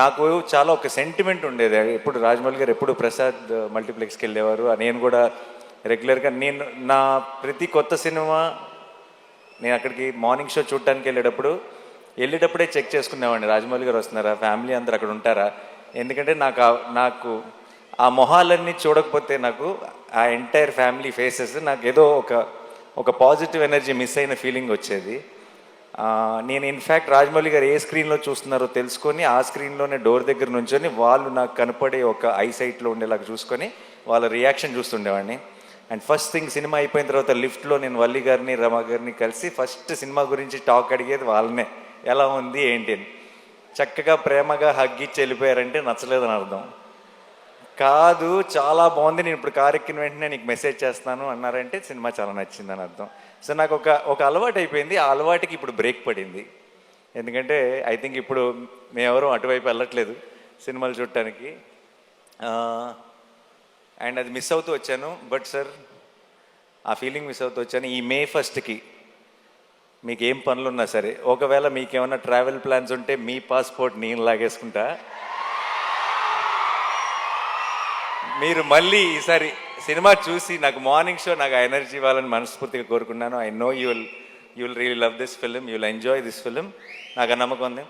నాకు చాలా ఒక సెంటిమెంట్ ఉండేది. ఎప్పుడు రాజమౌళి గారు ఎప్పుడు ప్రసాద్ మల్టీప్లెక్స్కి వెళ్ళేవారు. నేను కూడా రెగ్యులర్గా నేను నా ప్రతి కొత్త సినిమా నేను అక్కడికి మార్నింగ్ షో చూడటానికి వెళ్ళేటప్పుడు వెళ్ళేటప్పుడే చెక్ చేసుకునేవాడిని. రాజమౌళి గారు వస్తున్నారా? ఫ్యామిలీ అందరు అక్కడ ఉంటారా? ఎందుకంటే నాకు నాకు ఆ మొహాలన్నీ చూడకపోతే నాకు ఆ ఎంటైర్ ఫ్యామిలీ ఫేసెస్ నాకు ఏదో ఒక ఒక పాజిటివ్ ఎనర్జీ మిస్ అయిన ఫీలింగ్ వచ్చేది. నేను ఇన్ఫ్యాక్ట్ రాజమౌళి గారు ఏ స్క్రీన్లో చూస్తున్నారో తెలుసుకొని ఆ స్క్రీన్లోనే డోర్ దగ్గర నుంచొని వాళ్ళు నాకు కనపడే ఒక ఐ సైట్లో ఉండేలాగా చూసుకొని వాళ్ళ రియాక్షన్ చూస్తుండేవాడిని. అండ్ ఫస్ట్ థింగ్ సినిమా అయిపోయిన తర్వాత లిఫ్ట్లో నేను వల్లి గారిని రమ గారిని కలిసి ఫస్ట్ సినిమా గురించి టాక్ అడిగేది వాళ్ళనే. ఎలా ఉంది ఏంటి అని. చక్కగా ప్రేమగా హగ్గిచ్చి వెళ్ళిపోయారంటే నచ్చలేదని అర్థం. కాదు చాలా బాగుంది. నేను ఇప్పుడు కార్ ఎక్కిన వెంటనే నీకు మెసేజ్ చేస్తాను అన్నారంటే సినిమా చాలా నచ్చిందని అర్థం. సో నాకు ఒక ఒక అలవాటు అయిపోయింది. ఆ అలవాటుకి ఇప్పుడు బ్రేక్ పడింది. ఎందుకంటే ఐ థింక్ ఇప్పుడు మేమెవరూ అటువైపు వెళ్ళట్లేదు సినిమాలు చూడటానికి. అండ్ అది మిస్ అవుతూ వచ్చాను. బట్ సార్ ఆ ఫీలింగ్ మిస్ అవుతూ వచ్చాను. ఈ మే ఫస్ట్కి మీకు ఏం పనులు ఉన్నా సరే ఒకవేళ మీకు ఏమైనా ట్రావెల్ ప్లాన్స్ ఉంటే మీ పాస్పోర్ట్ నేను లాగేసుకుంటా. మీరు మళ్ళీ ఈసారి సినిమా చూసి నాకు మార్నింగ్ షో నాకు ఎనర్జీ ఇవ్వాలని మనస్ఫూర్తిగా కోరుకున్నాను. I know you will you will really love this film you will enjoy this film నాకు నమ్మకం ఉంది.